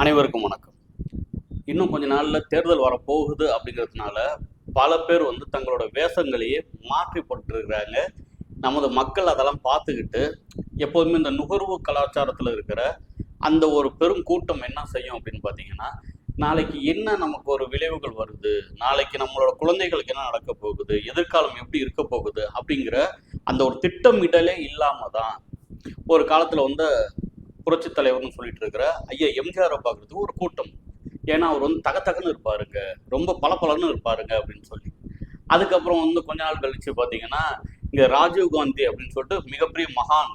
அனைவருக்கும் வணக்கம். இன்னும் கொஞ்ச நாளில் தேர்தல் வரப்போகுது அப்படிங்கிறதுனால பல பேர் வந்து தங்களோட வேஷங்களையே மாற்றி போட்டுருக்கிறாங்க. நமது மக்கள் அதெல்லாம் பார்த்துக்கிட்டு எப்போதுமே இந்த நுகர்வு கலாச்சாரத்தில் இருக்கிற அந்த ஒரு பெரும் கூட்டம் என்ன செய்யும் அப்படின்னு பார்த்தீங்கன்னா நாளைக்கு என்ன நமக்கு ஒரு விளைவுகள் வருது நாளைக்கு நம்மளோட குழந்தைகளுக்கு என்ன நடக்க போகுது எதிர்காலம் எப்படி இருக்க போகுது அப்படிங்கிற அந்த ஒரு திட்டமிடலே இல்லாம தான் ஒரு காலத்தில் வந்து புரட்சி தலைவர்னு சொல்லிட்டு இருக்கிற ஐயா எம்ஜிஆரை பார்க்கறதுக்கு ஒரு கூட்டம். ஏன்னா அவர் வந்து தகத்தகன்னு இருப்பாருங்க. ரொம்ப பளபளன்னு இருப்பாருங்க அப்படின்னு சொல்லி. அதுக்கப்புறம் வந்து கொஞ்ச நாள் கழிச்சு பார்த்தீங்கன்னா இங்கே ராஜீவ் காந்தி அப்படின்னு சொல்லிட்டு மிகப்பெரிய மகான்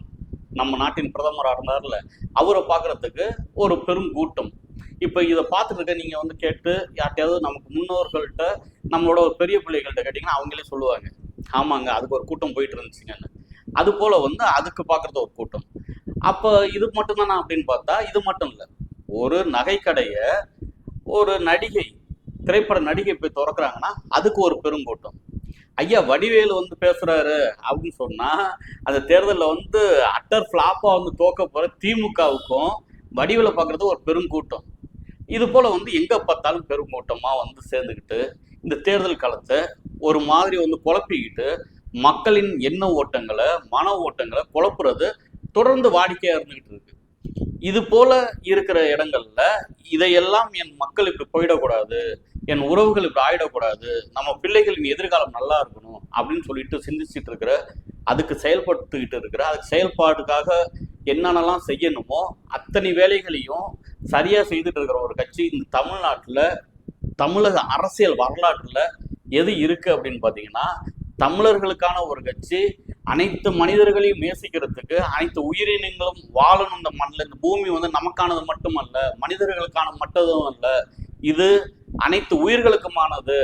நம்ம நாட்டின் பிரதமராக இருந்தார்ல அவரை பார்க்கறதுக்கு ஒரு பெரும் கூட்டம். இப்போ இதை பார்த்துட்டு இருக்க நீங்கள் வந்து கேட்டு யார்ட்டையாவது நமக்கு முன்னோர்கள்ட்ட நம்மளோட ஒரு பெரிய பிள்ளைகள்கிட்ட கேட்டிங்கன்னா அவங்களே சொல்லுவாங்க. ஆமாங்க அதுக்கு ஒரு கூட்டம் போயிட்டு இருந்துச்சுங்கன்னு. அது போல வந்து அதுக்கு பார்க்குறது ஒரு கூட்டம். அப்போ இது மட்டும்தானா அப்படின்னு பார்த்தா இது மட்டும் இல்லை. ஒரு நகைக்கடையை ஒரு நடிகை திரைப்பட நடிகை போய் திறக்கிறாங்கன்னா அதுக்கு ஒரு பெருங்கூட்டம். ஐயா வடிவேலு வந்து பேசுறாரு அப்படின்னு சொன்னா அந்த தேர்தலில் வந்து அட்டர் ஃபிளாப்பா வந்து தோக்க போற திமுகவுக்கும் வடிவேல பார்க்கறது ஒரு பெருங்கூட்டம். இது போல வந்து எங்க பார்த்தாலும் பெருங்கூட்டமா வந்து சேர்ந்துக்கிட்டு இந்த தேர்தல் காலத்தை ஒரு மாதிரி வந்து குழப்பிக்கிட்டு மக்களின் எண்ண ஓட்டங்களை மன ஓட்டங்களை குழப்புறது தொடர்ந்து வாடிக்கையா இருந்துகிட்டு இருக்கு. இது போல இருக்கிற இடங்கள்ல இதையெல்லாம் என் மக்கள் இப்படி போயிடக்கூடாது என் உறவுகள் இப்படி ஆயிடக்கூடாது நம்ம பிள்ளைகளின் எதிர்காலம் நல்லா இருக்கணும் அப்படின்னு சொல்லிட்டு சிந்திச்சுட்டு இருக்கிற அதுக்கு செயல்பட்டுக்கிட்டு இருக்கிற அதுக்கு செயல்பாட்டுக்காக என்னென்னலாம் செய்யணுமோ அத்தனை வேலைகளையும் சரியா செய்துட்டு இருக்கிற ஒரு கட்சி இந்த தமிழ்நாட்டுல தமிழக அரசியல் வரலாற்றுல எது இருக்கு அப்படின்னு பார்த்தீங்கன்னா தமிழர்களுக்கான ஒரு கட்சி அனைத்து மனிதர்களையும் நேசிக்கிறதுக்கு அனைத்து உயிரினங்களும் வாழணும் இந்த மண்ணில். இந்த பூமி வந்து நமக்கானது மட்டுமல்ல மனிதர்களுக்கான மட்டதும் அல்ல. இது அனைத்து உயிர்களுக்குமானது.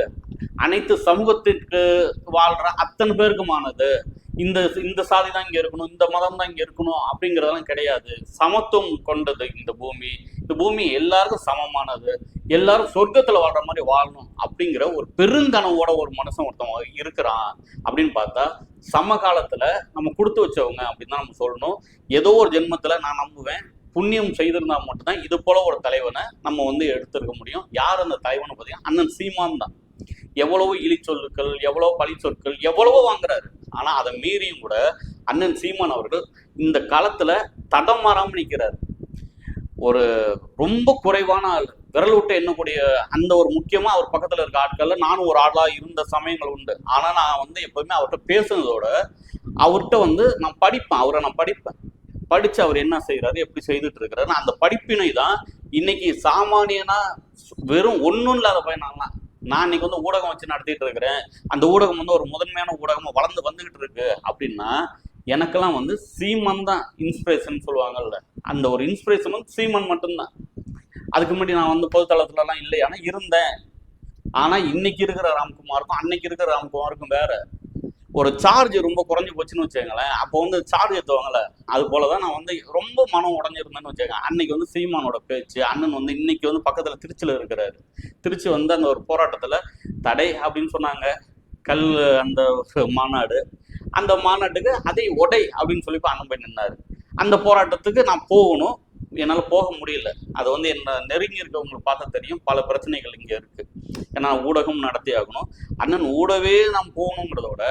அனைத்து சமூகத்திற்கு வாழ்ற அத்தனை பேருக்குமானது. இந்த இந்த சாதி தான் இங்கே இருக்கணும் இந்த மதம் தான் இங்கே இருக்கணும் அப்படிங்கிறதெல்லாம் கிடையாது. சமத்துவம் கொண்டது இந்த பூமி. இந்த பூமி எல்லாருக்கும் சமமானது. எல்லாரும் சொர்க்கத்தில் வாழ்ற மாதிரி வாழணும் அப்படிங்கிற ஒரு பெருந்தனவோட ஒரு மனுஷன் ஒருத்தவங்க இருக்கிறான் அப்படின்னு பார்த்தா சம காலத்தில் நம்ம கொடுத்து வச்சவங்க அப்படின்னு தான் நம்ம சொல்லணும். ஏதோ ஒரு ஜென்மத்துல நான் நம்புவேன் புண்ணியம் செய்திருந்தா மட்டும்தான் இது போல ஒரு தலைவனை நம்ம வந்து எடுத்திருக்க முடியும். யார் அந்த தலைவனை பார்த்தீங்கன்னா அண்ணன் சீமான் தான். எவ்வளவோ இழி சொற்கள் எவ்வளவோ பழி சொற்கள் எவ்வளவோ வாங்குறாரு. ஆனா அதை மீறியும் கூட அண்ணன் சீமான் அவர்கள் இந்த காலத்துல தடம் மாறாம நிற்கிறார் ஒரு ரொம்ப குறைவான ஆள். விரல் விட்டு எண்ணக்கூடிய அந்த ஒரு முக்கியமா அவர் பக்கத்துல இருக்க ஆட்கள்ல நானும் ஒரு ஆளா இருந்த சமயங்கள் உண்டு. ஆனா நான் வந்து எப்பவுமே அவர்கிட்ட பேசுனதோட அவர்கிட்ட வந்து நான் படிப்பேன். அவரை நான் படிப்பேன். படிச்சு அவர் என்ன செய்யறாரு எப்படி செய்துட்டு இருக்கிறாரு அந்த படிப்பினை தான் இன்னைக்கு சாமானியனா வெறும் ஒன்றும் இல்லாத பையனாலாம் நான் இன்னைக்கு வந்து ஊடகம் வச்சு நடத்திட்டு இருக்கிறேன். அந்த ஊடகம் வந்து ஒரு முதன்மையான ஊடகமா வளர்ந்து வந்துகிட்டு இருக்கு அப்படின்னா எனக்கெல்லாம் வந்து சீமன் தான் இன்ஸ்பிரேஷன் சொல்லுவாங்கல்ல. அந்த ஒரு இன்ஸ்பிரேஷன் வந்து சீமன் மட்டும்தான். அதுக்கு முன்னாடி நான் வந்து பொதுத்தளத்துலலாம் இல்லை. ஆனால் இருந்தேன். ஆனால் இன்னைக்கு இருக்கிற ராம்குமாருக்கும் அன்னைக்கு இருக்கிற ராம்குமாருக்கும் வேற. ஒரு சார்ஜ் ரொம்ப குறைஞ்சி போச்சுன்னு வச்சுக்கோங்களேன். அப்போ வந்து சார்ஜ் ஏற்றுவாங்கல்ல அது போல தான் நான் வந்து ரொம்ப மனம் உடஞ்சிருந்தேன்னு வச்சுக்கோங்க. அன்னைக்கு வந்து சீமானோட பேச்சு அண்ணன் வந்து இன்னைக்கு வந்து பக்கத்தில் திருச்சியில் இருக்கிறாரு. திருச்சி வந்து அந்த ஒரு போராட்டத்தில் தடை அப்படின்னு சொன்னாங்க. கல் அந்த மாநாடு. அந்த மாநாட்டுக்கு அதை உடை அப்படின்னு சொல்லி அண்ணன் போய் நின்னாரு. அந்த போராட்டத்துக்கு நான் போகணும். என்னால் போக முடியல. அது வந்து என்ன நெருங்கி இருக்கவங்களுக்கு பார்த்தா தெரியும். பல பிரச்சனைகள் இங்கே இருக்கு. ஏன்னா ஊடகம் நடத்தி ஆகணும். அண்ணன் ஊடவே நாம் போகணுங்கிறத விட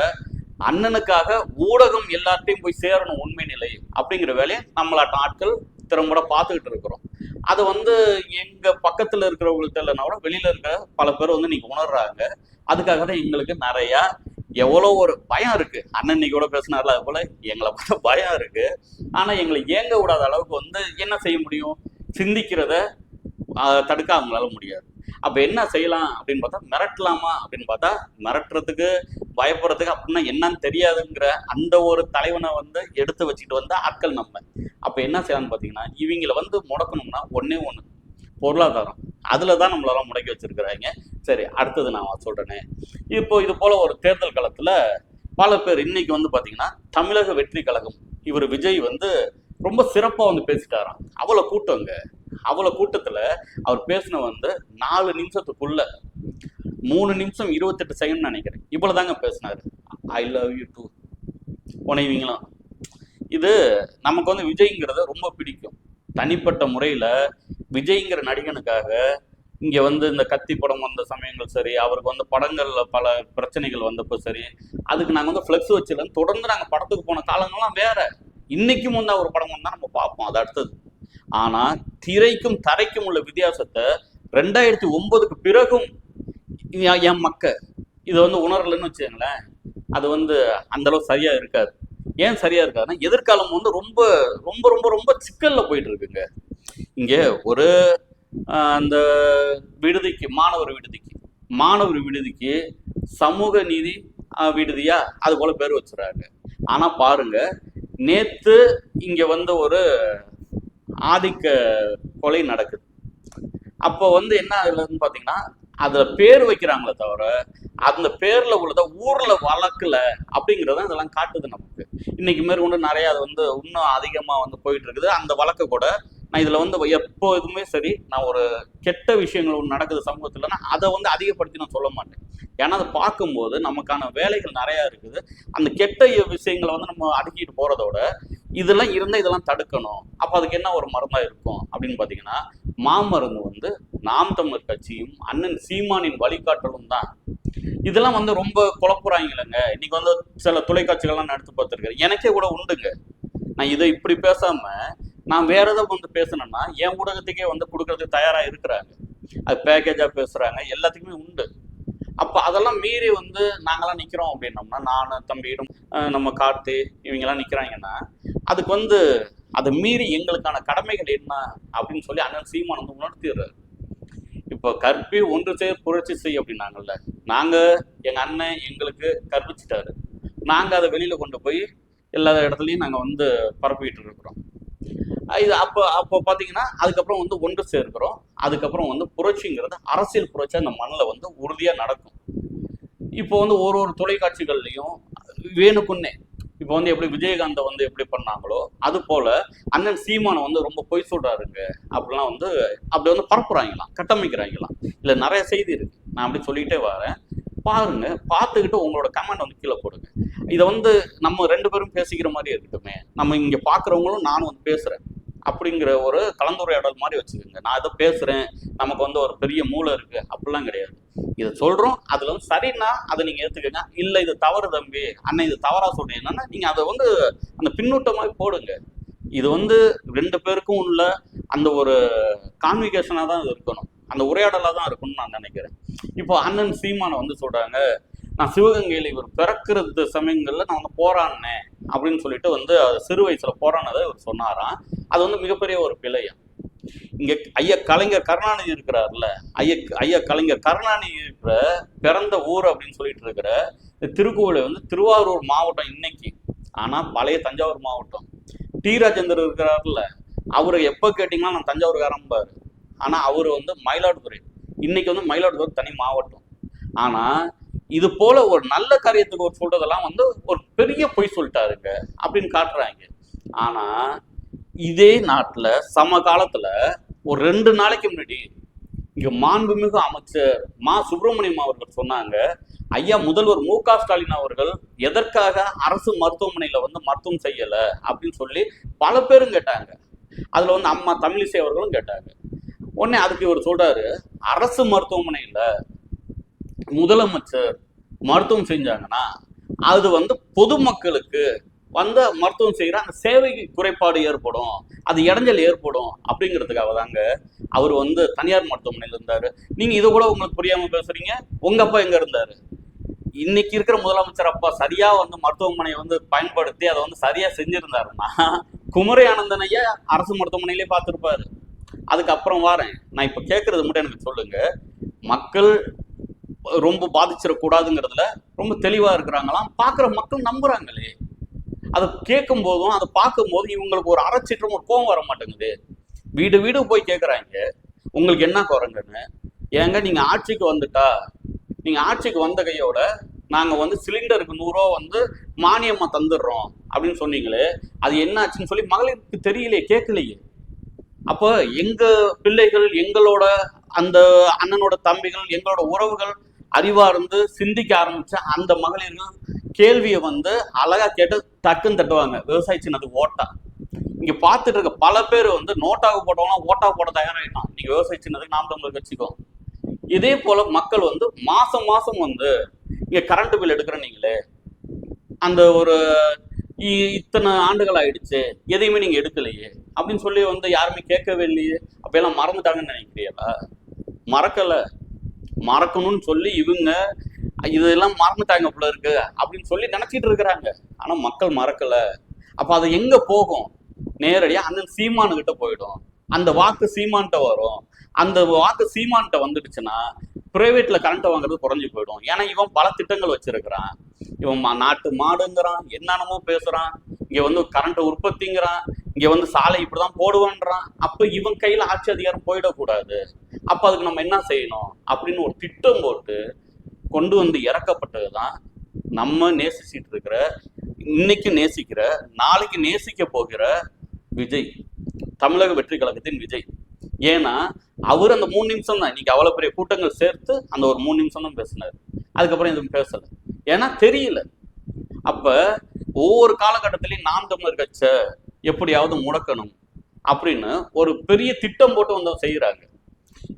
அண்ணனுக்காக ஊடகம் எல்லாத்தையும் போய் சேரணும் உண்மை நிலை அப்படிங்கிற வேலையை நம்மளாட்ட ஆட்கள் திறம்பட பார்த்துக்கிட்டு இருக்கிறோம். அது வந்து எங்க பக்கத்துல இருக்கிறவங்களுக்கு இல்லைன்னா கூட வெளியில இருக்கிற பல பேர் வந்து நீங்க உணர்றாங்க. அதுக்காக தான் எங்களுக்கு நிறையா எவ்வளோ ஒரு பயம் இருக்கு. அண்ணன் இன்னைக்கு கூட பேசினார்ல அது போல எங்களை பார்த்தா பயம் இருக்கு. ஆனா எங்களை ஏங்க விடாத அளவுக்கு வந்து என்ன செய்ய முடியும்? சிந்திக்கிறத தடுக்க அவங்களால முடியாது. அப்ப என்ன செய்யலாம் அப்படின்னு பார்த்தா மிரட்டலாமா அப்படின்னு பார்த்தா மிரட்டுறதுக்கு பயப்படுறதுக்கு அப்படின்னா என்னன்னு தெரியாதுங்கிற அந்த ஒரு தலைவனை வந்து எடுத்து வச்சுக்கிட்டு வந்த ஆட்கள் நம்ம. அப்ப என்ன செய்யலாம்னு பாத்தீங்கன்னா இவங்களை வந்து முடக்கணும்னா ஒன்னே ஒண்ணு. பொருளாதாரம். அதுல தான் நம்மளெல்லாம் முடக்கி வச்சிருக்கிறாங்க. சரி அடுத்தது நான் சொல்றேனே. இப்போ இது போல ஒரு தேர்தல் காலத்துல பல பேர் இன்னைக்கு வந்து பாத்தீங்கன்னா தமிழக வெற்றி கழகம் இவர் விஜய் வந்து ரொம்ப சிறப்பா வந்து பேசிட்டாராம். அவ்வளவு கூட்டங்க அவ்வளவு கூட்டத்துல அவர் பேசின வந்து நாலு நிமிஷத்துக்குள்ள மூணு நிமிஷம் இருபத்தெட்டு செகண்ட் நினைக்கிறேன். இவ்வளோ தாங்க பேசினாரு. ஐ லவ் யூ டூ உனைவீங்களாம் இது நமக்கு வந்து விஜய்ங்கிறத ரொம்ப பிடிக்கும். தனிப்பட்ட முறையில் விஜய்ங்கிற நடிகனுக்காக இங்கே வந்து இந்த கத்தி படம் வந்த சமயங்கள் சரி அவருக்கு வந்து படங்களில் பல பிரச்சனைகள் வந்தப்போ சரி அதுக்கு நாங்கள் வந்து ஃப்ளெக்ஸ் வச்சிடலன்னு தொடர்ந்து நாங்கள் படத்துக்கு போன காலங்கள்லாம் வேற. இன்னைக்கும் வந்து ஒரு படம் வந்தால் நம்ம பார்ப்போம் அது அடுத்தது. ஆனால் திரைக்கும் தரைக்கும் உள்ள வித்தியாசத்தை ரெண்டாயிரத்தி ஒன்பதுக்கு பிறகும் என் மக்க இதை வந்து உணரலன்னு வச்சுக்கோங்களேன் அது வந்து அந்தளவு சரியாக இருக்காது. ஏன் சரியா இருக்காதுன்னா எதிர்காலம் வந்து ரொம்ப ரொம்ப ரொம்ப ரொம்ப சிக்கல்ல போயிட்டு இருக்குங்க. இங்க ஒரு அந்த விடுதிக்கு மாணவர் விடுதிக்கு. மாணவர் விடுதிக்கு சமூக நீதி விடுதியா? அது போல பேர் வச்சுறாங்க. ஆனா பாருங்க நேத்து இங்க வந்து ஒரு ஆதிக்க கொலை நடக்குது. அப்போ வந்து என்ன அதுலன்னு பாத்தீங்கன்னா அதுல பேர் வைக்கிறாங்களே தவிர அந்த பேர்ல உள்ளத ஊர்ல வளர்க்கல அப்படிங்கறத இதெல்லாம் காட்டுது நமக்கு. இன்னைக்கு மேற்கொண்டு நிறைய அது வந்து இன்னும் அதிகமா வந்து போயிட்டு இருக்குது. அந்த வழக்க கூட நான் இதில் வந்து எப்போதுமே சரி நான் ஒரு கெட்ட விஷயங்கள் ஒன்று நடக்குது சமூகத்தில்னா அதை வந்து அதிகப்படுத்தி நான் சொல்ல மாட்டேன். ஏன்னா அதை பார்க்கும்போது நமக்கான வேலைகள் நிறையா இருக்குது. அந்த கெட்ட விஷயங்களை வந்து நம்ம அடுக்கிட்டு போகிறதோட இதெல்லாம் இருந்தால் இதெல்லாம் தடுக்கணும். அப்போ அதுக்கு என்ன ஒரு மருந்தாக இருக்கும் அப்படின்னு பார்த்தீங்கன்னா மாமருந்து வந்து நாம் தமிழர் கட்சியும் அண்ணன் சீமானின் வழிகாட்டலும் தான். இதெல்லாம் வந்து ரொம்ப குழப்புறாங்கல்லங்க இன்னைக்கு வந்து சில தொலைக்காட்சிகள்லாம் நடத்தி பார்த்துருக்கேன். எனக்கே கூட உண்டுங்க. நான் இதை இப்படி பேசாமல் நான் வேற ஏதோ வந்து பேசணும்னா என் ஊடகத்துக்கே வந்து கொடுக்கறதுக்கு தயாராக இருக்கிறாங்க. அது பேக்கேஜா பேசுறாங்க எல்லாத்துக்குமே உண்டு. அப்போ அதெல்லாம் மீறி வந்து நாங்களாம் நிற்கிறோம் அப்படின்னோம்னா நான் தம்பியிடம் நம்ம கார்த்தி இவங்கெல்லாம் நிற்கிறாங்கன்னா அதுக்கு வந்து அதை மீறி எங்களுக்கான கடமைகள் என்ன அப்படின்னு சொல்லி அண்ணன் சீமான் வந்து உணர்த்திடுறாரு. இப்போ கற்பி ஒன்று செய்ய புரட்சி செய் அப்படின்னாங்கல்ல நாங்கள் எங்கள் அண்ணன் எங்களுக்கு கற்பிச்சிட்டாரு. நாங்கள் அதை வெளியில் கொண்டு போய் எல்லா இடத்துலையும் நாங்கள் வந்து பரப்பிக்கிட்டு இருக்கிறோம். இது அப்போ அப்போ பார்த்தீங்கன்னா அதுக்கப்புறம் வந்து ஒன்று சேர்க்கிறோம். அதுக்கப்புறம் வந்து புரட்சிங்கிறது அரசியல் புரட்சி அந்த மண்ணில் வந்து உறுதியாக நடக்கும். இப்போ வந்து ஒரு ஒரு தொலைக்காட்சிகள்லையும் வேணுக்குன்னே இப்போ வந்து எப்படி விஜயகாந்தை வந்து எப்படி பண்ணாங்களோ அது போல அண்ணன் சீமானை வந்து ரொம்ப பொய் சொல்றாருங்க அப்படிலாம் வந்து அப்படி வந்து பரப்புறாங்களாம் கட்டமைக்கிறாங்களாம். இல்லை நிறைய செய்தி இருக்கு. நான் அப்படி சொல்லிட்டே வரேன். பாருங்க பார்த்துக்கிட்டு உங்களோட கமெண்ட் வந்து கீழே போடுங்க. இதை வந்து நம்ம ரெண்டு பேரும் பேசிக்கிற மாதிரி இருக்கட்டுமே. நம்ம இங்கே பார்க்குறவங்களும் நானும் வந்து பேசுகிறேன் அப்படிங்கிற ஒரு கலந்துரையாடல் மாதிரி வச்சுக்கோங்க. நான் இதை பேசுறேன் நமக்கு வந்து ஒரு பெரிய மூளை இருக்கு அப்படிலாம் கிடையாது. இதை சொல்றோம் அதுல வந்து சரின்னா அதை நீங்க ஏத்துக்கங்க. இல்ல இது தவறு தம்பி அண்ணன் இது தவறா சொல்றீங்கன்னா நீங்க அதை வந்து அந்த பின்னூட்டமாக போடுங்க. இது வந்து ரெண்டு பேருக்கும் உள்ள அந்த ஒரு கான்விகேஷனா தான் இது இருக்கணும். அந்த உரையாடலாக தான் இருக்கணும்னு நான் நினைக்கிறேன். இப்போ அண்ணன் சீமானை வந்து சொல்றாங்க நான் சிவகங்கையில் இவர் பிறக்கிறது சமயங்களில் நான் வந்து போராடினேன். அப்படின்னு சொல்லிட்டு வந்து அது சிறு வயசுல போராடினதை இவர் சொன்னாராம். அது வந்து மிகப்பெரிய ஒரு பிழையா இங்க ஐயா கலைஞர் கருணாநிதி இருக்கிறார்ல ஐயா ஐயா கலைஞர் கருணாநிதி இருக்கிற பிறந்த ஊர் அப்படின்னு சொல்லிட்டு இருக்கிற இந்த திருக்கோவிலை வந்து திருவாரூர் மாவட்டம் இன்னைக்கு. ஆனா பழைய தஞ்சாவூர் மாவட்டம். டி ராஜேந்தர் இருக்கிறார்ல அவரை எப்ப கேட்டீங்கன்னா நான் தஞ்சாவூர்காரன் பாரு ஆனா அவர் வந்து மயிலாடுதுறை. இன்னைக்கு வந்து மயிலாடுதுறை தனி மாவட்டம். ஆனா இது போல ஒரு நல்ல காரியத்துக்கு ஒரு சொல்றதெல்லாம் வந்து ஒரு பெரிய பொய் சொல்லிட்டாருங்க அப்படின்னு காட்டுறாங்க. ஆனா இதே நாட்டில் சம காலத்தில் ஒரு ரெண்டு நாளைக்கு முன்னாடி இங்கே மாண்புமிகு அமைச்சர் மா சுப்பிரமணியம் அவர்கள் சொன்னாங்க ஐயா முதல்வர் மு க ஸ்டாலின் அவர்கள் எதற்காக அரசு மருத்துவமனையில் வந்து மருத்துவம் செய்யலை? அப்படின்னு சொல்லி பல பேரும் கேட்டாங்க. அதில் வந்து அம்மா தமிழிசை அவர்களும் கேட்டாங்க. உடனே அதுக்கு இவர் சொல்றாரு அரசு மருத்துவமனையில் முதலமைச்சர் மருத்துவம் செஞ்சாங்கன்னா அது வந்து பொதுமக்களுக்கு வந்த மருத்துவம் செய்கிற அந்த சேவைக்கு குறைபாடு ஏற்படும் அது இடைஞ்சல் ஏற்படும் அப்படிங்கிறதுக்காக தாங்க அவர் வந்து தனியார் மருத்துவமனையில் இருந்தார். நீங்கள் இது கூட உங்களுக்கு புரியாமல் பேசுகிறீங்க உங்கள் அப்பா எங்கே இருந்தார்? இன்னைக்கு இருக்கிற முதலமைச்சர் அப்பா சரியாக வந்து மருத்துவமனையை வந்து பயன்படுத்தி அதை வந்து சரியாக செஞ்சுருந்தாருன்னா குமரி ஆனந்தன் அரசு மருத்துவமனையிலே பார்த்துருப்பாரு. அதுக்கப்புறம் வாரேன். நான் இப்போ கேட்குறது மட்டும் எனக்கு சொல்லுங்க. மக்கள் ரொம்ப பாதிச்சிடக்கூடாதுங்கிறதுல ரொம்ப தெளிவாக இருக்கிறாங்களாம். பார்க்குற மக்கள் நம்புகிறாங்களே அதை கேட்கும் போதும் அதை பார்க்கும் போதும் இவங்களுக்கு ஒரு அரைச்சிட்டும் ஒரு கோவம் வர மாட்டேங்குது வீடு வீடு போய் கேட்குறாங்க உங்களுக்கு என்ன குறைங்கன்னு ஏங்க நீங்கள் ஆட்சிக்கு வந்துட்டா? நீங்கள் ஆட்சிக்கு வந்த கையோட நாங்கள் வந்து சிலிண்டருக்கு நூறுரூவா வந்து மானியமாக தந்துடுறோம் அப்படின்னு சொன்னீங்களே அது என்ன ஆச்சுன்னு சொல்லி மகளிருக்கு தெரியலையே கேட்கலையே. அப்போ எங்கள் பிள்ளைகள் எங்களோட அந்த அண்ணனோட தம்பிகள் எங்களோட உறவுகள் அறிவா இருந்து சிந்திக்க ஆரம்பிச்ச அந்த மகளிர்கள் கேள்வியை வந்து அழகா கேட்டு டக்குன்னு தட்டுவாங்க. விவசாய சின்னத்துக்கு ஓட்டா. இங்க பார்த்துட்டு இருக்க பல பேர் வந்து நோட்டாக போட்டவங்க ஓட்டா போட தயாராகிட்டான் நீங்க விவசாய சின்னதுக்கு நாம் தமிழர் கட்சிக்கும். இதே போல மக்கள் வந்து மாசம் மாசம் வந்து இங்க கரண்ட் பில் எடுக்கிற நீங்களே அந்த ஒரு இ- இத்தனை ஆண்டுகள் ஆயிடுச்சு எதையுமே நீங்க எடுக்கலையே அப்படின்னு சொல்லி வந்து யாருமே கேட்கவே இல்லையே. அப்பெல்லாம் மறந்துட்டாங்கன்னு நினைக்கிறீங்களா? மறக்கலை. மறக்கணும்னு சொல்லி இவங்க இதெல்லாம் மறந்துட்டாங்க போல இருக்கு அப்படின்னு சொல்லி நினைச்சிட்டு இருக்கிறாங்க. ஆனா மக்கள் மறக்கல. அப்ப அது எங்க போகும்? நேரடியா அண்ணன் சீமானு கிட்ட போயிடும். அந்த வாக்கு சீமான்கிட்ட வரும். அந்த வாக்கு சீமான்கிட்ட வந்துடுச்சுன்னா பிரைவேட்ல கரண்ட் வாங்குறது குறைஞ்சு போயிடும். ஏன்னா இவன் பல திட்டங்கள் வச்சிருக்கிறான். இவன் மா- நாட்டு மாடுங்கிறான் என்னென்னமோ பேசுறான். இங்க வந்து கரண்ட் உற்பத்திங்கிறான். இங்க வந்து சாலை இப்படிதான் போடுவான்றான். அப்ப இவன் கையில ஆட்சி அதிகாரம் போயிடக்கூடாது. அப்ப அதுக்கு நம்ம என்ன செய்யணும்? அப்படின்னு ஒரு திட்டம் போட்டு கொண்டு வந்து இறக்கப்பட்டதுதான் நம்ம நேசிச்சிட்டு இருக்கிற இன்னைக்கு நேசிக்கிற நாளைக்கு நேசிக்க போகிற விஜய். தமிழக வெற்றி கழகத்தின் விஜய். ஏன்னா அவர் அந்த மூணு நிமிஷம் தான். இன்னைக்கு அவ்வளவு பெரிய கூட்டங்கள் சேர்த்து அந்த ஒரு மூணு நிமிஷம் தான் பேசினார். அதுக்கப்புறம் எதுவும் பேசல. ஏன்னா தெரியல. அப்ப ஒவ்வொரு காலகட்டத்திலையும் நாம் தமிழர் கட்ச எப்படியாவது முடக்கணும் அப்படின்னு ஒரு பெரிய திட்டம் போட்டு வந்து செய்யறாங்க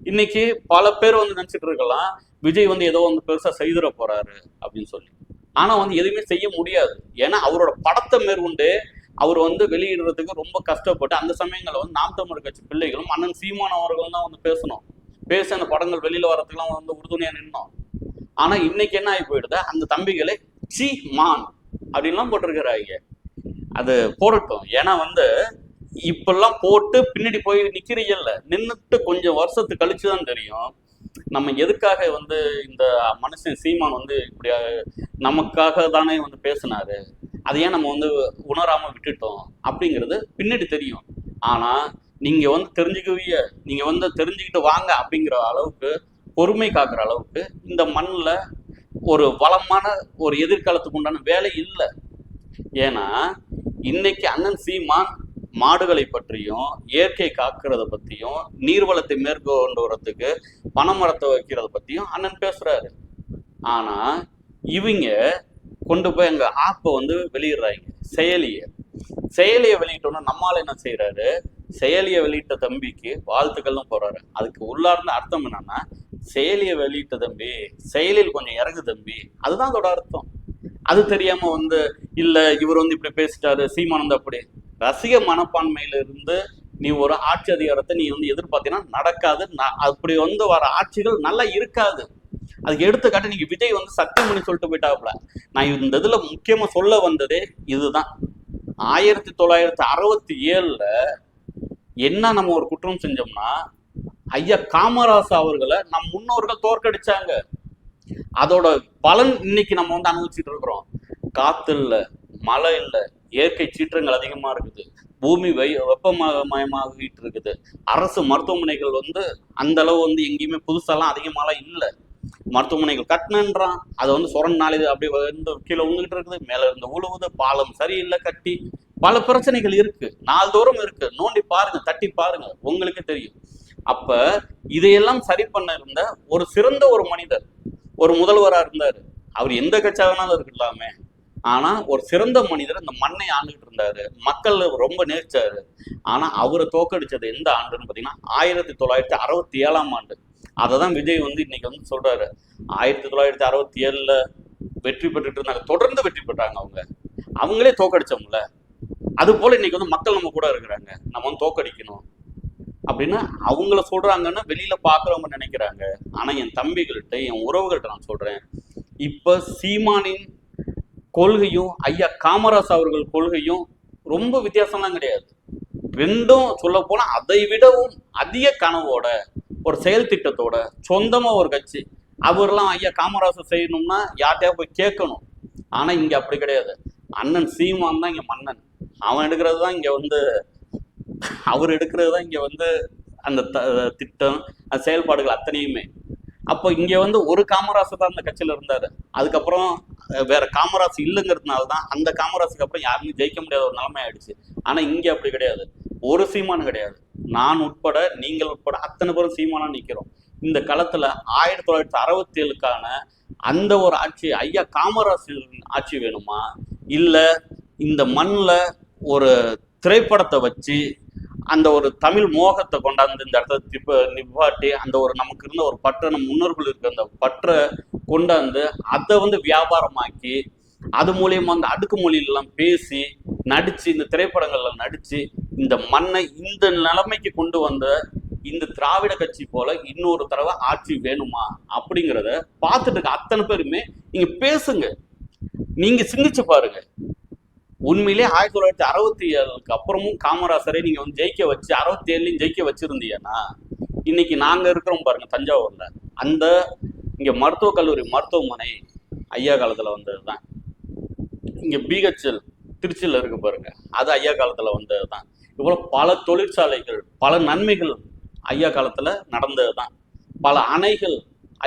இன்னைக்கு பல பேர் வந்து நினைச்சிட்டு இருக்கலாம் விஜய் வந்து ஏதோ வந்து பெருசா செய்திட போறாரு அப்படின்னு சொல்லி. ஆனா வந்து எதுவுமே செய்ய முடியாது. ஏன்னா அவரோட படத்தை மேற்கொண்டு அவர் வந்து வெளியிடுறதுக்கு ரொம்ப கஷ்டப்பட்டு அந்த சமயங்களில் வந்து நாம் தமிழ் கட்சி பிள்ளைகளும் அண்ணன் சீமான் அவர்களும் தான் வந்து பேசணும். பேசி அந்த படங்கள் வெளியில வரதுக்குலாம் வந்து உறுதுணையா நின்னோம். ஆனா இன்னைக்கு என்ன ஆகி போயிடுது? அந்த தம்பிகளை சி மான் அப்படின்லாம் போட்டிருக்கிறாங்க. அது போடட்டும். ஏன்னா வந்து இப்பெல்லாம் போட்டு பின்னாடி போய் நிக்கிறீங்கல்ல நின்றுட்டு கொஞ்சம் வருஷத்துக்கு கழிச்சு தான் தெரியும். நம்ம எதுக்காக வந்து இந்த மனுஷன் சீமான் வந்து இப்படி நமக்காக தானே வந்து பேசினாரு? அதை ஏன் நம்ம வந்து உணராமல் விட்டுட்டோம்? அப்படிங்கிறது பின்னாடி தெரியும். ஆனால் நீங்கள் வந்து தெரிஞ்சுக்குவீங்க. நீங்கள் வந்து தெரிஞ்சுக்கிட்டு வாங்க அப்படிங்கிற அளவுக்கு பொறுமை காக்குற அளவுக்கு இந்த மண்ணில் ஒரு வளமான ஒரு எதிர்காலத்துக்கு உண்டான வேலை இல்லை. ஏன்னா இன்னைக்கு அண்ணன் சீமான் மாடுகளை பற்றியும் இயற்கை காக்கிறத பற்றியும் நீர்வளத்தை மேற்கொண்டு வரத்துக்கு பனைமரத்தை வைக்கிறத பற்றியும் அண்ணன் பேசுகிறாரு ஆனால் இவங்க கொண்டு போய் எங்கள் ஆப்பை வந்து வெளியிடுறாங்க. செயலியை. செயலியை வெளியிட்டோன்னா நம்மால் என்ன செய்யறாரு செயலியை வெளியிட்ட தம்பிக்கு வாழ்த்துக்கள்லாம் போறாரு அதுக்கு உள்ளார்ந்த அர்த்தம் என்னன்னா செயலியை வெளியிட்ட தம்பி செயலில் கொஞ்சம் இறங்கு தம்பி. அதுதான் அதோட அர்த்தம். அது தெரியாம வந்து இல்ல இவர் வந்து இப்படி பேசிட்டாரு சீமான் அப்படி. ரசிக மனப்பான்மையில இருந்து நீ ஒரு ஆட்சி அதிகாரத்தை நீ வந்து எதிர்பார்த்தீங்கன்னா நடக்காது. அப்படி வந்து வர ஆட்சிகள் நல்லா இருக்காது. அதுக்கு எடுத்துக்காட்டு நீங்க விஜய் வந்து சத்தியம் பண்ணி சொல்லிட்டு போயிட்டாப்புல. நான் இந்த இதுல முக்கியமா சொல்ல வந்ததே இதுதான். ஆயிரத்தி தொள்ளாயிரத்தி அறுபத்தி ஏழுல என்ன நம்ம ஒரு குற்றம் செஞ்சோம்னா ஐயா காமராசு அவர்களை நம் முன்னோர்கள் தோற்கடிச்சாங்க. அதோட பலன் இன்னைக்கு நம்ம வந்து அனுபவிச்சுட்டு இருக்கிறோம். காத்து இல்லை மழை இல்லை இயற்கை சீற்றங்கள் அதிகமா இருக்குது. பூமி வை வெப்பமயமாகிட்டு இருக்குது. அரசு மருத்துவமனைகள் வந்து அந்த அளவு வந்து எங்கேயுமே புதுசாலாம் அதிகமாலாம் இல்லை. மருத்துவமனைகள் கட்டணுன்றான். அதை வந்து சுரண் நாளிது அப்படி வந்து கீழே விழுந்துகிட்டு இருக்குது. மேல இருந்து உழுவுது பாலம் சரியில்லை கட்டி. பல பிரச்சனைகள் இருக்கு. நாள்தோறும் இருக்கு. நோண்டி பாருங்க தட்டி பாருங்க. உங்களுக்கு தெரியும். அப்ப இதையெல்லாம் சரி பண்ண இருந்த ஒரு சிறந்த ஒரு மனிதர் ஒரு முதல்வரா இருந்தாரு. அவர் எந்த கட்சியாக வேணாலும் இருக்கலாமே. ஆனா ஒரு சிறந்த மனிதர் இந்த மண்ணை ஆண்டுகிட்டு இருந்தாரு. மக்கள் ரொம்ப நேர்ச்சாரு ஆனா அவரை தோக்கடிச்சது எந்த ஆண்டுன்னு பாத்தீங்கன்னா ஆயிரத்தி தொள்ளாயிரத்தி அறுபத்தி ஏழாம் ஆண்டு. அதை தான் விஜய் வந்து இன்னைக்கு வந்து சொல்றாரு. ஆயிரத்தி தொள்ளாயிரத்தி அறுபத்தி ஏழுல வெற்றி பெற்றுட்டு இருந்தாங்க. தொடர்ந்து வெற்றி பெற்றாங்க அவங்க. அவங்களே தோக்கடிச்சவங்கள. அது போல இன்னைக்கு வந்து மக்கள் நம்ம கூட இருக்கிறாங்க. நம்ம வந்து தோக்கடிக்கணும். அப்படின்னா அவங்கள சொல்றாங்கன்னு வெளியில பாக்குறவங்க நினைக்கிறாங்க. ஆனா என் தம்பிகள்கிட்ட என் உறவுகள்கிட்ட நான் சொல்றேன். இப்ப சீமானின் கொள்கையும் ஐயா காமராஜ் அவர்கள் கொள்கையும் ரொம்ப வித்தியாசம்லாம் கிடையாது. ரெண்டும் சொல்ல போனா அதை விடவும் அதிக கனவோட ஒரு செயல் திட்டத்தோட சொந்தமாக ஒரு கட்சி. அவர்லாம் ஐயா காமராஜர் செய்யணும்னா யார்கிட்டயா போய் கேட்கணும். ஆனால் இங்கே அப்படி கிடையாது. அண்ணன் சீமான் தான் இங்கே மன்னன். அவன் எடுக்கிறது தான் இங்கே வந்து அவர் எடுக்கிறது தான் இங்கே வந்து அந்த த- திட்டம் அந்த செயல்பாடுகள் அத்தனையுமே. அப்போ இங்கே வந்து ஒரு காமராசர் தான் அந்த கட்சியில் இருந்தார். அதுக்கப்புறம் வேற காமராசு இல்லைங்கிறதுனால தான் அந்த காமராசுக்கு அப்புறம் யாருமே ஜெயிக்க முடியாத ஒரு நிலைமை ஆயிடுச்சு. ஆனால் இங்கே அப்படி கிடையாது. ஒரு சீமானம் கிடையாது. நான் உட்பட நீங்கள் உட்பட அத்தனை பேரும் சீமானா நிற்கிறோம் இந்த களத்துல ஆயிரத்தி தொள்ளாயிரத்தி அறுபத்தி ஏழுக்கான அந்த ஒரு ஆட்சி ஐயா காமராஜ் ஆட்சி வேணுமா? இல்ல இந்த மண்ணில் ஒரு திரைப்படத்தை வச்சு அந்த ஒரு தமிழ் மோகத்தை கொண்டாந்து இந்த இடத்த திப்ப நிப்பாட்டி அந்த ஒரு நமக்கு இருந்த ஒரு பற்ற நம்ம முன்னோர்கள் இருக்க அந்த பற்றை கொண்டாந்து அதை வந்து வியாபாரமாக்கி அது மூலியமா அந்த அடுக்குமொழியிலாம் பேசி நடிச்சு இந்த திரைப்படங்கள்ல நடிச்சு இந்த மண்ணை இந்த நிலைமைக்கு கொண்டு வந்த இந்த திராவிட கட்சி போல இன்னொரு தடவை ஆட்சி வேணுமா அப்படிங்கிறத பார்த்துட்டு இருக்க அத்தனை பேருமே நீங்க பேசுங்க. நீங்க சிந்திச்சு பாருங்க. உண்மையிலே ஆயிரத்தி தொள்ளாயிரத்தி அறுபத்தி ஏழுக்கு அப்புறமும் காமராசரை நீங்க வந்து ஜெயிக்க வச்சு அறுபத்தி ஏழுலையும் ஜெயிக்க வச்சிருந்தீங்கன்னா இன்னைக்கு நாங்க இருக்கிறோம் பாருங்க தஞ்சாவூர்ல. அந்த இங்க மருத்துவக் கல்லூரி மருத்துவமனை ஐயா காலத்துல வந்ததுதான். இங்கே பிஹெச்எல் திருச்சியில் இருக்கு பாருங்க. அது ஐயா காலத்தில் வந்தது தான் இவ்வளோ பல தொழிற்சாலைகள் பல நன்மைகள் ஐயா காலத்துல நடந்ததுதான். பல அணைகள்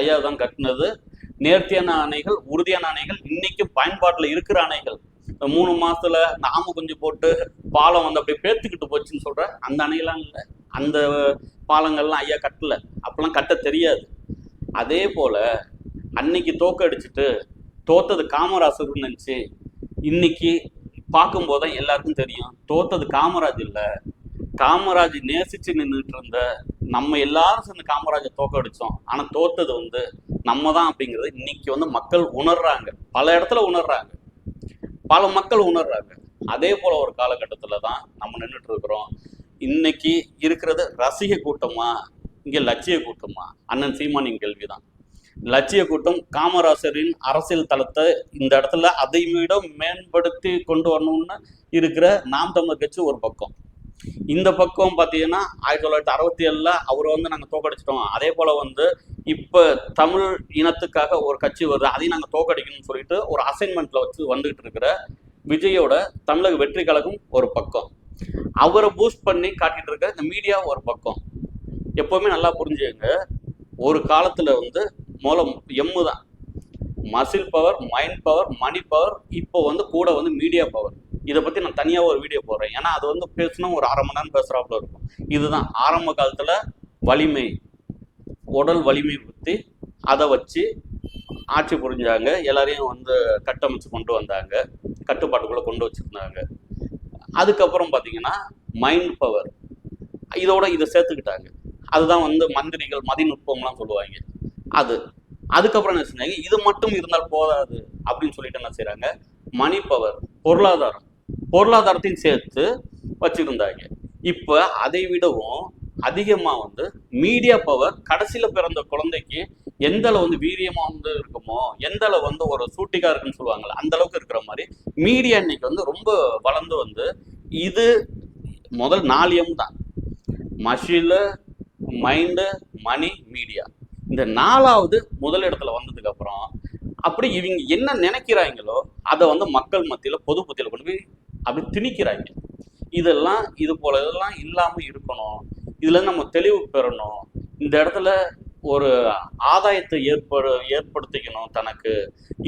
ஐயா தான் கட்டினது. நேர்த்தியான அணைகள் உறுதியான அணைகள் இன்னைக்கும் பயன்பாட்டில் இருக்கிற அணைகள். மூணு மாசத்துல நாம கொஞ்சம் போட்டு பாலம் வந்து அப்படியே பேத்துக்கிட்டு போச்சுன்னு சொல்ற அந்த அணையெல்லாம் இல்லை. அந்த பாலங்கள்லாம் ஐயா கட்டல. அப்பெல்லாம் கட்ட தெரியாது. அதே போல அன்னைக்கு தோக்கடிச்சிட்டு தோத்தது காமராசர்னு நினச்சி இன்னைக்கு பார்க்கும்போது தான் எல்லாருக்கும் தெரியும். தோத்தது காமராஜ் இல்லை. காமராஜ் நேசிச்சு நின்றுட்டு இருந்த நம்ம எல்லாரும் சேர்ந்து காமராஜை தோக்கடிச்சோம் ஆனா தோத்தது வந்து நம்ம தான் அப்படிங்கிறது இன்னைக்கு வந்து மக்கள் உணர்றாங்க. பல இடத்துல உணர்றாங்க. பல மக்கள் உணர்றாங்க. அதே போல ஒரு காலகட்டத்துல தான் நம்ம நின்றுட்டு இருக்கிறோம் இன்னைக்கு இருக்கிறது ரசிக கூட்டமா இங்க லட்சிய கூட்டமா? அண்ணன் சீமானின் கேள்விதான். லட்சிய கூட்டம் காமராசரின் அரசியல் தளத்தை இந்த இடத்துல அதையும் விட மேம்படுத்தி கொண்டு வரணும்னு இருக்கிற நாம் தமிழர் கட்சி ஒரு பக்கம். இந்த பக்கம் பார்த்தீங்கன்னா ஆயிரத்தி தொள்ளாயிரத்தி அறுபத்தி ஏழில் அவரை வந்து நாங்கள் தோக்கடிச்சிட்டோம். அதே போல் வந்து இப்போ தமிழ் இனத்துக்காக ஒரு கட்சி வருது அதையும் நாங்கள் தோக்கடிக்கணும்னு சொல்லிட்டு ஒரு அசைன்மெண்ட்ல வச்சு வந்துகிட்டு இருக்கிற விஜயோட தமிழக வெற்றி கழகம் ஒரு பக்கம். அவரை பூஸ்ட் பண்ணி காட்டிகிட்டு இருக்க இந்த மீடியா ஒரு பக்கம். எப்போவுமே நல்லா புரிஞ்சுங்க ஒரு காலத்தில் வந்து மூலம் எம்மு தான். Muscle power mind power money power இப்போ வந்து கூட வந்து மீடியா பவர் இதை பற்றி நான் தனியாக ஒரு வீடியோ போடுறேன். ஏன்னா அது வந்து பேசினா ஒரு அரை மணி நேரம் பேசுகிறாப்புல இருக்கும். இதுதான் ஆரம்ப காலத்தில் வலிமை. உடல் வலிமை பற்றி அதை வச்சு ஆட்சி புரிஞ்சாங்க. எல்லாரையும் வந்து கட்டமைச்சு கொண்டு வந்தாங்க. கட்டுப்பாட்டுக்குள்ளே கொண்டு வச்சுருந்தாங்க. அதுக்கப்புறம் பார்த்தீங்கன்னா மைண்ட் பவர் இதோட இதை சேர்த்துக்கிட்டாங்க. அதுதான் வந்து மந்திரிகள் மதிநுட்பம்லாம் சொல்லுவாங்க. அது. அதுக்கப்புறம் என்ன செஞ்சாங்க இது மட்டும் இருந்தால் போதாது அப்படின்னு சொல்லிட்டு என்ன செய்யறாங்க மணி பவர் பொருளாதாரம். பொருளாதாரத்தையும் சேர்த்து வச்சிருந்தாங்க. இப்போ அதை விடவும் அதிகமா வந்து மீடியா பவர் கடைசியில பிறந்த குழந்தைக்கு எந்த அளவு வந்து வீரியமா வந்து இருக்குமோ எந்த அளவு வந்து ஒரு சூட்டிக்கா இருக்குன்னு சொல்லுவாங்கல்ல அந்த அளவுக்கு இருக்கிற மாதிரி மீடியா இன்னைக்கு வந்து ரொம்ப வளர்ந்து வந்து இது முதல் நாலியம் தான் மஷிலு மைண்டு மணி மீடியா இந்த நாலாவது முதலிடத்துல வந்ததுக்கு அப்புறம் அப்படி இவங்க என்ன நினைக்கிறாங்களோ அதை வந்து மக்கள் மத்தியில பொது புத்தியில கொண்டு போய் அப்படி திணிக்கிறாங்க. இதெல்லாம் இது போல இதெல்லாம் இல்லாம இருக்கணும். இதுல நம்ம தெளிவு பெறணும். இந்த இடத்துல ஒரு ஆதாயத்தை ஏற்படு ஏற்படுத்திக்கணும் தனக்கு.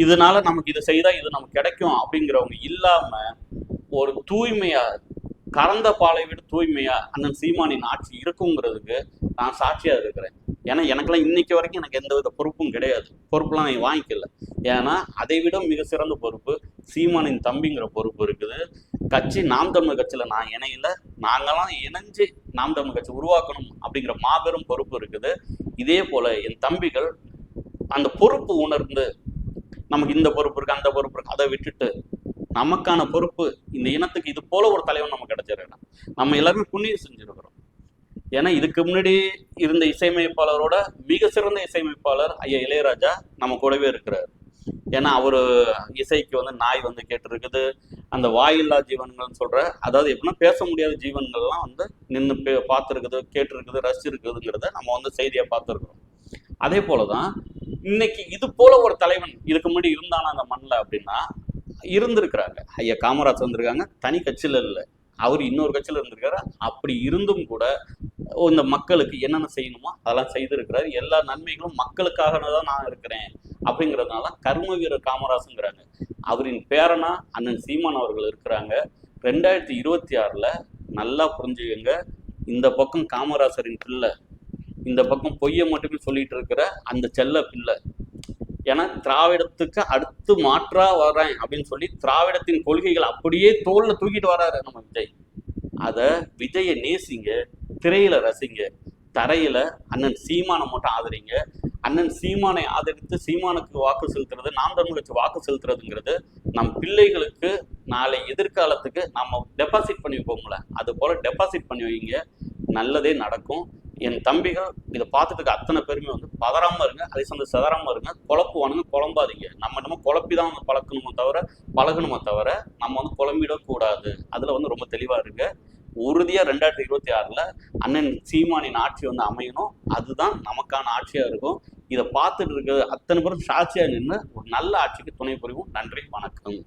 இதனால நமக்கு இது செய்தா இது நமக்கு கிடைக்கும் அப்படிங்கிறவங்க இல்லாம ஒரு தூய்மையா கறந்த பாலை விட தூய்மையா அண்ணன் சீமானின் ஆட்சி இருக்குங்கிறதுக்கு நான் சாட்சியா இருக்கிறேன். ஏன்னா எனக்கெல்லாம் இன்னைக்கு வரைக்கும் எனக்கு எந்த வித பொறுப்பும் கிடையாது. பொறுப்புலாம் நான் வாங்கிக்கல. ஏன்னா அதை விட மிக சிறந்த பொறுப்பு சீமானின் தம்பிங்கிற பொறுப்பு இருக்குது. கட்சி நாம் தமிழ் கட்சியில் நான் இணையில. நாங்களாம் இணைஞ்சு நாம் தமிழ் கட்சி உருவாக்கணும் அப்படிங்கிற மாபெரும் பொறுப்பு இருக்குது. இதே போல என் தம்பிகள் அந்த பொறுப்பு உணர்ந்து நமக்கு இந்த பொறுப்பு இருக்கு அந்த பொறுப்பு இருக்கு அதை விட்டுட்டு நமக்கான பொறுப்பு இந்த இனத்துக்கு இது போல ஒரு தலைவன் நமக்கு கிடைச்சிருக்கணும் நம்ம எல்லாருமே புண்ணியம் செஞ்சிருக்கிறோம். ஏன்னா இதுக்கு முன்னாடி இருந்த இசையமைப்பாளரோட மிக சிறந்த இசையமைப்பாளர் ஐயா இளையராஜா நம்ம கூடவே இருக்கிறார். ஏன்னா அவர் இசைக்கு வந்து நாய் வந்து கேட்டிருக்குது. அந்த வாயில்லா ஜீவன்கள்னு சொல்ற அதாவது எப்படின்னா பேச முடியாத ஜீவன்கள்லாம் வந்து நின்று பார்த்துருக்குது கேட்டிருக்குது ரசிச்சிருக்குதுங்கிறத நம்ம வந்து செய்தியை பார்த்துருக்குறோம். அதே போலதான் இன்னைக்கு இது போல ஒரு தலைவன் இதுக்கு முன்னாடி இருந்தானா அந்த மண்ணில் அப்படின்னா இருந்திருக்கிறாங்க. ஐயா காமராஜ் வந்திருக்காங்க தனி கட்சியில் இல்லை. அவர் இன்னொரு கட்சியில் இருந்திருக்காரு. அப்படி இருந்தும் கூட இந்த மக்களுக்கு என்னென்ன செய்யணுமோ அதெல்லாம் செய்திருக்கிறாரு. எல்லா நன்மைகளும் மக்களுக்காக தான் நான் இருக்கிறேன் அப்படிங்கிறதுனால கர்ம வீரர் காமராசுங்கிறாங்க. அவரின் பேரனா அண்ணன் சீமான் அவர்கள் இருக்கிறாங்க. ரெண்டாயிரத்தி இருபத்தி ஆறில் நல்லா புரிஞ்சுக்கங்க. இந்த பக்கம் காமராசரின் பிள்ளை இந்த பக்கம் பொய்யை மட்டுமே சொல்லிட்டு இருக்கிற அந்த செல்ல பிள்ளை. ஏன்னா திராவிடத்துக்கு அடுத்து மாற்றா வர்றேன் அப்படின்னு சொல்லி திராவிடத்தின் கொள்கைகள் அப்படியே தோல்ல தூக்கிட்டு வராரு நம்ம விஜய். அதை விஜயை நேசிங்க. திரையில ரசிங்க. தரையில அண்ணன் சீமானை மட்டும் ஆதரிங்க. அண்ணன் சீமானை ஆதரித்து சீமானுக்கு வாக்கு செலுத்துறது நாம் தமிழ் வாக்கு செலுத்துறதுங்கிறது நம் பிள்ளைகளுக்கு நாளை எதிர்காலத்துக்கு நம்ம டெபாசிட் பண்ணி வைப்போம்ல. அது போல டெபாசிட் பண்ணி வைங்க. நல்லதே நடக்கும். என் தம்பிகள் இதை பார்த்துட்டு அத்தனை பேருமே வந்து பதறாம இருங்க. அதே சமயம் செதறாம இருங்க. குழப்புவானுங்க குழம்பாதீங்க. நம்ம நம்ம குழப்பி தான் வந்து பழக்கணுமோ தவிர பழகணுமோ தவிர நம்ம வந்து குழம்பிடக்கூடாது. அதில் வந்து ரொம்ப தெளிவாக இருங்க. உறுதியாக ரெண்டாயிரத்தி இருபத்தி ஆறில் அண்ணன் சீமானின் ஆட்சி வந்து அமையணும். அதுதான் நமக்கான ஆட்சியாக இருக்கும். இதை பார்த்துட்டு இருக்கிற அத்தனை பேரும் சாட்சியாக நின்று ஒரு நல்ல ஆட்சிக்கு துணை புரிவோம். நன்றி வணக்கம்.